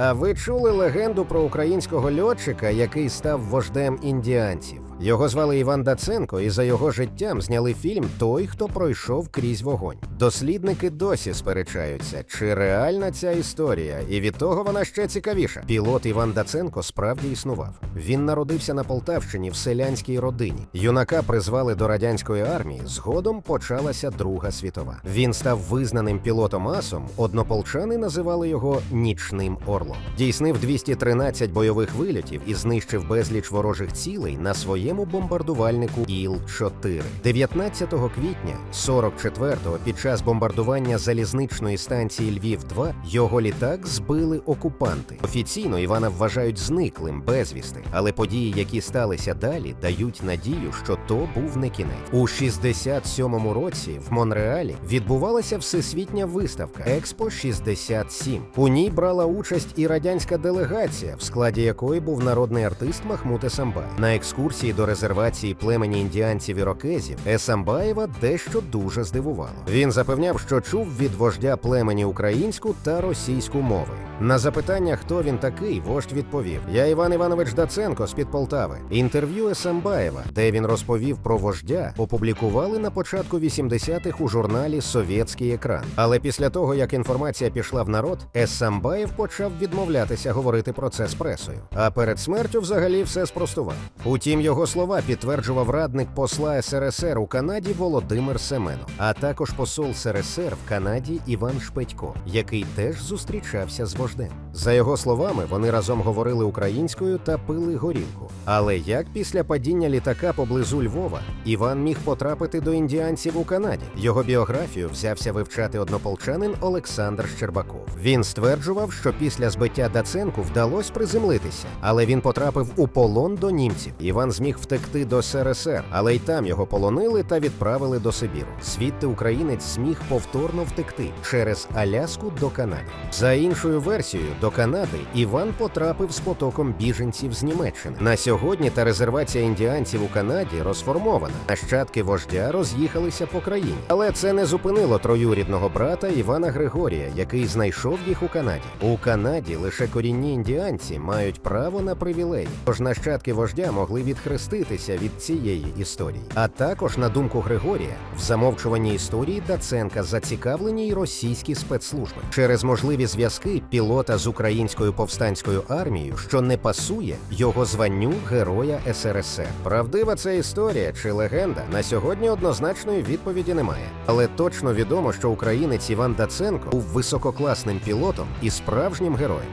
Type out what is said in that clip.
А ви чули легенду про українського льотчика, який став вождем індіанців? Його звали Іван Даценко, і за його життям зняли фільм Той, хто пройшов крізь вогонь. Дослідники досі сперечаються, чи реальна ця історія, і від того вона ще цікавіша. Пілот Іван Даценко справді існував. Він народився на Полтавщині в селянській родині. Юнака призвали до радянської армії. Згодом почалася Друга світова. Він став визнаним пілотом асом. Однополчани називали його нічним орлом. Дійснив 213 бойових вильотів і знищив безліч ворожих цілей на своєму бомбардувальнику Іл-4. 19 квітня 44-го під час бомбардування залізничної станції Львів-2 його літак збили окупанти. Офіційно Івана вважають зниклим безвісти, але події, які сталися далі, дають надію, що то був не кінець. У 67-му році в Монреалі відбувалася всесвітня виставка Експо 67. У ній брала участь і радянська делегація, в складі якої був народний артист Махмут Есамбай. На екскурсії до резервації племені індіанців і рокезів Есамбаєва дещо дуже здивувало. Він запевняв, що чув від вождя племені українську та російську мови. На запитання, хто він такий, вождь відповів: Я Іван Іванович Даценко з під Полтави. Інтерв'ю Есамбаєва, де він розповів про вождя, опублікували на початку 80-х у журналі Совєтський екран. Але після того, як інформація пішла в народ, Есамбаєв почав відмовлятися говорити про це з пресою. А перед смертю взагалі все спростував. Утім, його слова підтверджував радник посла СРСР у Канаді Володимир Семенов, а також посол СРСР в Канаді Іван Шпетько, який теж зустрічався з вождем. За його словами, вони разом говорили українською та пили горілку. Але як після падіння літака поблизу Львова Іван міг потрапити до індіанців у Канаді? Його біографію взявся вивчати однополчанин Олександр Щербаков. Він стверджував, що після збиття Даценку вдалося приземлитися, але він потрапив у полон до німців. Іван зміг втекти до СРСР, але й там його полонили та відправили до Сибіру. Звідти українець зміг повторно втекти через Аляску до Канади. За іншою версією, до Канади Іван потрапив з потоком біженців з Німеччини. На сьогодні та резервація індіанців у Канаді розформована. Нащадки вождя роз'їхалися по країні, але це не зупинило троюрідного брата Івана Григорія, який знайшов їх у Канаді. У Канаді лише корінні індіанці мають право на привілеї. Тож нащадки вождя могли відхреститися від цієї історії. А також, на думку Григорія, в замовчуванні історії Даценка зацікавлені й російські спецслужби через можливі зв'язки пілота з українською повстанською армією, що не пасує його званню Героя СРСР. Правдива це історія чи легенда? На сьогодні однозначної відповіді немає. Але точно відомо, що українець Іван Даценко був висококласним пілотом і справжнім героєм.